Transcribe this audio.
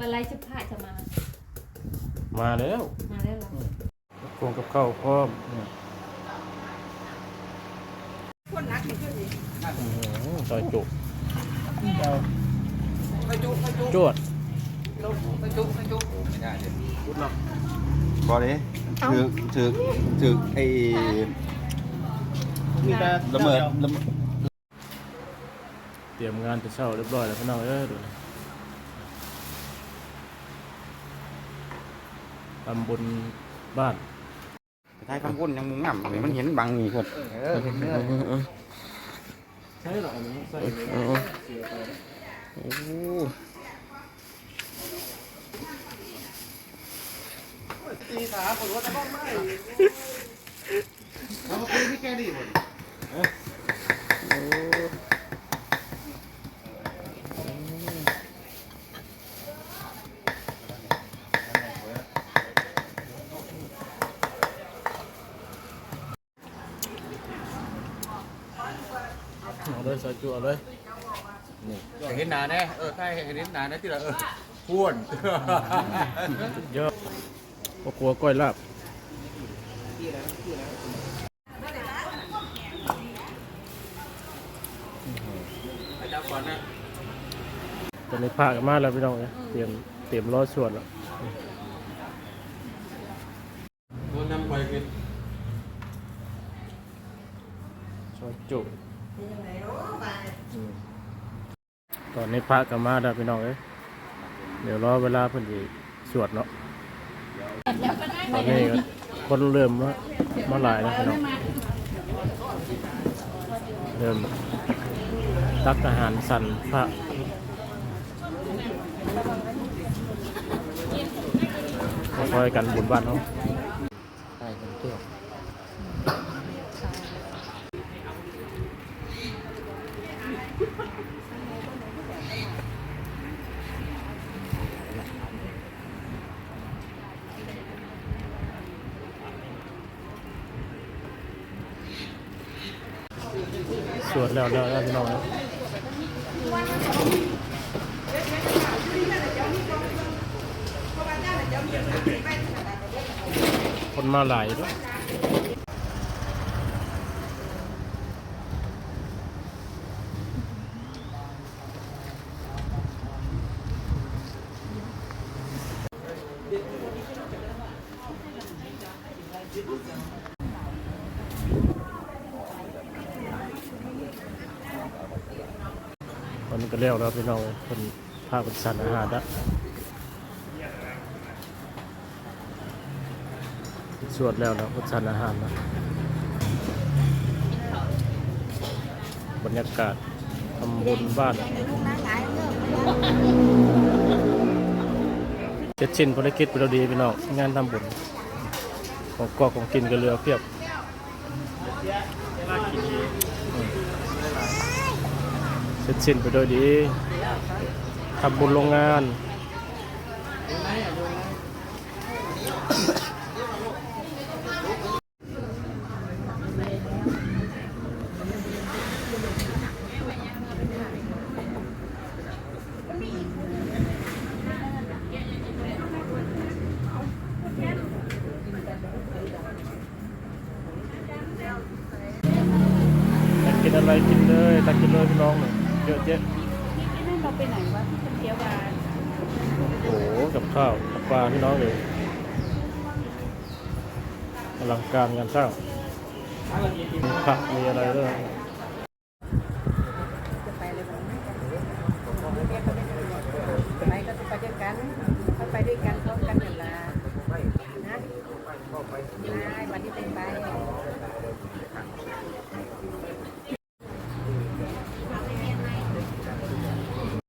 มาไล่ชุดผ้าจะมา มาแล้วมาแล้วเหรอพวงกับข้าวพร้อมเนี่ยคนนักนี่คือสิอื้อหือซอยจุไปจุไปจุจวดไปจุไปจุไม่ได้เลยพุดเนาะบอดี้ถือถือถือไอ้มีแต่ละเมิดละเมิดเตรียมงานจะเช้าเรียบร้อยแล้วพี่น้องเอ้ยดูนะำบลบ้านท้ายคำพูดยังมุงง่ำมันเห็นบางมีคนใช่หรออันนี้ใส่โอ้ตีขาปวดหัวตะบ้องไม่เอาไปที่แกดีหมด เอาเลยซอยจุเอาเลยเห็นหนาแน่เออใช่เห็นหนาแน่ที่เราเออพูนสุดยอดก็กลัวก้อยลาบอาจารย์ก่อนนะตอนนี้พากันมาแล้วพี่น้องเอ้ยเตรียมเตรียมรอสวดแล้วโดนนำไปกินซอยจุ อืมตอนนี้พระกันมาแล้วพี่น้องเอ้ยเดี๋ยวรอเวลาเพิ่นสิสวดเนาะตอนนี้ก็คนเริ่มมามาหลายแล้วพี่น้องเริ่มตักอาหารสั่นพระคอยกันบุญบ้านเขาใช่กันเที่ยว สวดแล้วแล้วแล้วพี่น้องเอ้ยคนมาหลายด้วย ตอนก็เลี้ยวแล้วพี่น้องคนพาเป็นสันอาหารละสวดแล้วแล้วเป็นสันอาหารนะบรรยากาศทำบุญบ้านเจ็ดชิ้นภารกิจเราดีพี่น้องงานทำบุญของกอของกินก็เรือเพียบ เสร็จสิ้นไปโดยดีทำบุญโรงงานอยากกินอะไรกินเลยตักกินเลยพี่น้องเลย เยอะแยะที่นั่นเราไปไหนวะที่คนเดียวกันโอ้โหกับข้าวกับปลาพี่น้องเลยอลังการงานสร้างมีผักมีอะไรด้วยไปก็ไปด้วยกันเขาไปด้วยกันพร้อมกันอย่างละนะวันนี้เป็นไป